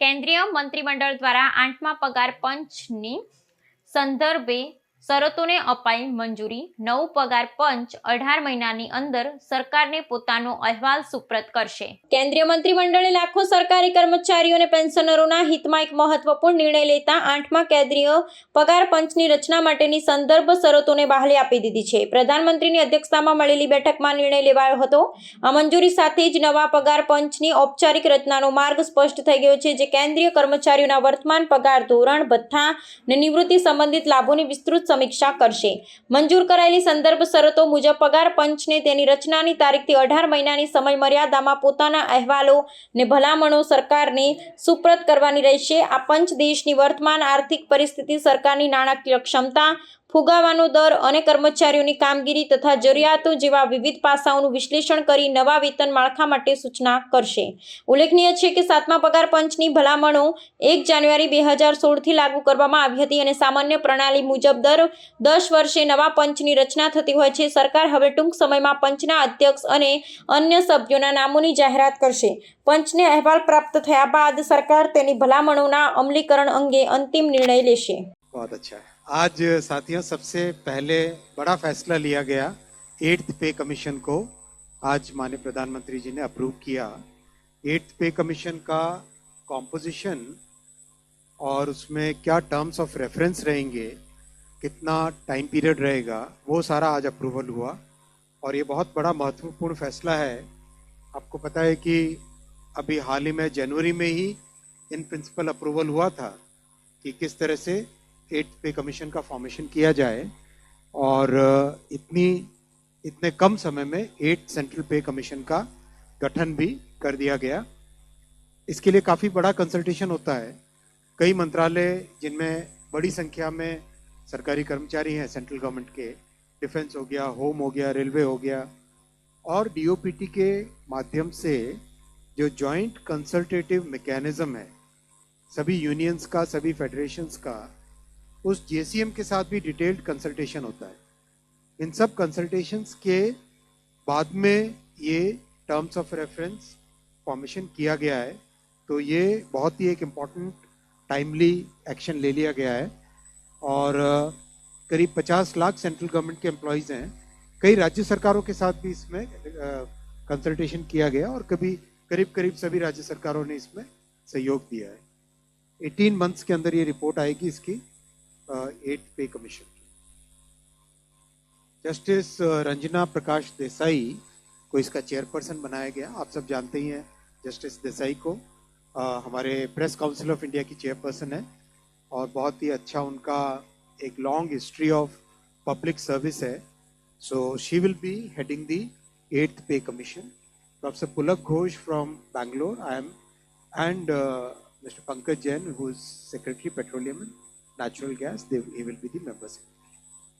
કેન્દ્રીય મંત્રીમંડળ દ્વારા આઠમા પગાર પંચની સંદર્ભે શરતોને અપાઈ મંજૂરી, નવું પગાર પંચ અઢાર મહિનાની અંદર સરકારને પોતાનો અહેવાલ સુપ્રત કરશે. કેન્દ્રીય મંત્રીમંડળે લાખો સરકારી કર્મચારીઓ અને પેન્શનરોના હિતમાં એક મહત્વપૂર્ણ નિર્ણય લેતા આઠમા કેન્દ્રીય પગાર પંચની રચના માટેની સંદર્ભ શરતોને બહાલી આપી દીધી છે. પ્રધાનમંત્રીની અધ્યક્ષતામાં મળેલી બેઠકમાં નિર્ણય લેવાયો હતો. આ મંજૂરી સાથે જ નવા પગાર પંચની ઔપચારિક રચનાનો માર્ગ સ્પષ્ટ થઈ ગયો છે, જે કેન્દ્રીય કર્મચારીઓના વર્તમાન પગાર ધોરણ, ભથ્થા અને નિવૃત્તિ સંબંધિત લાભોની વિસ્તૃત સમીક્ષા કરશે. મંજૂર કરાયેલી સંદર્ભ શરતો મુજબ પગાર પંચને તેની રચનાની તારીખથી અઢાર મહિનાની સમય મર્યાદામાં પોતાના અહેવાલો ને ભલામણો સરકારને સુપ્રત કરવાની રહેશે. આ પંચ દેશની વર્તમાન આર્થિક પરિસ્થિતિ, સરકારની નાણાકીય ક્ષમતા ફુગાવાનો દર અને કર્મચારીઓની કામગીરી તથા જરૂરિયાતો જેવા વિવિધ પાસાઓનું વિશ્લેષણ કરી નવા વેતન માળખા માટે સૂચના કરશે. ઉલ્લેખનીય છે કે સાતમા પગાર પંચની ભલામણો એક જાન્યુઆરી બે હજાર સોળથી લાગુ કરવામાં આવી હતી અને સામાન્ય પ્રણાલી મુજબ દર દસ વર્ષે નવા પંચની રચના થતી હોય છે. સરકાર હવે ટૂંક સમયમાં પંચના અધ્યક્ષ અને અન્ય સભ્યોના નામોની જાહેરાત કરશે. પંચને અહેવાલ પ્રાપ્ત થયા બાદ સરકાર તેની ભલામણોના અમલીકરણ અંગે અંતિમ નિર્ણય લેશે. બહુ અચ્છા आज, साथियों, सबसे पहले बड़ा फैसला लिया गया एट्थ पे कमीशन को। आज माननीय प्रधानमंत्री जी ने अप्रूव किया। एट्थ पे कमीशन का कॉम्पोजिशन और उसमें क्या टर्म्स ऑफ़ रेफरेंस रहेंगे, कितना टाइम पीरियड रहेगा, वो सारा आज अप्रूवल हुआ। और ये बहुत बड़ा महत्वपूर्ण फैसला है। आपको पता है कि अभी हाल ही में जनवरी में ही इन प्रिंसिपल अप्रूवल हुआ था कि किस तरह से एट पे कमीशन का फॉर्मेशन किया जाए और इतनी, इतने कम समय में एट सेंट्रल पे कमीशन का गठन भी कर दिया गया। इसके लिए काफ़ी बड़ा कंसल्टेशन होता है। कई मंत्रालय जिनमें बड़ी संख्या में सरकारी कर्मचारी हैं सेंट्रल गवर्नमेंट के डिफेंस हो गया होम हो गया रेलवे हो गया, और डीओपीटी के माध्यम से जो जॉइंट कंसल्टेटिव मैकेनिज्म है, सभी यूनियंस का, सभी फेडरेशंस का उस जेसीएम के साथ भी डिटेल्ड कंसल्टेशन होता है। इन सब कंसल्टेशंस के बाद में ये टर्म्स ऑफ़ रेफरेंस फॉर्मेशन किया गया है। तो ये बहुत ही एक इंपॉर्टेंट टाइमली एक्शन ले लिया गया है। और करीब 50 लाख सेंट्रल गवर्नमेंट के एम्प्लॉयज़ हैं। कई राज्य सरकारों के साथ भी इसमें कंसल्टेशन किया गया और कभी, करीब करीब सभी राज्य सरकारों ने इसमें सहयोग दिया है। 18 मंथ्स के अंदर ये रिपोर्ट आएगी इसकी। एट पे कमीशन की जस्टिस रंजना प्रकाश देसाई को इसका चेयरपर्सन बनाया गया। आप सब जानते ही हैं जस्टिस देसाई को। अ, हमारे प्रेस काउंसिल ऑफ़ इंडिया की चेयरपर्सन है और बहुत ही अच्छा उनका एक long history of public service है। So she will be heading the eighth pay commission professor Pulak Ghosh from Bangalore I am uh, Mr. Pankaj Jain, who is Secretary Petroleum. and Natural Gas, they, he will be the members.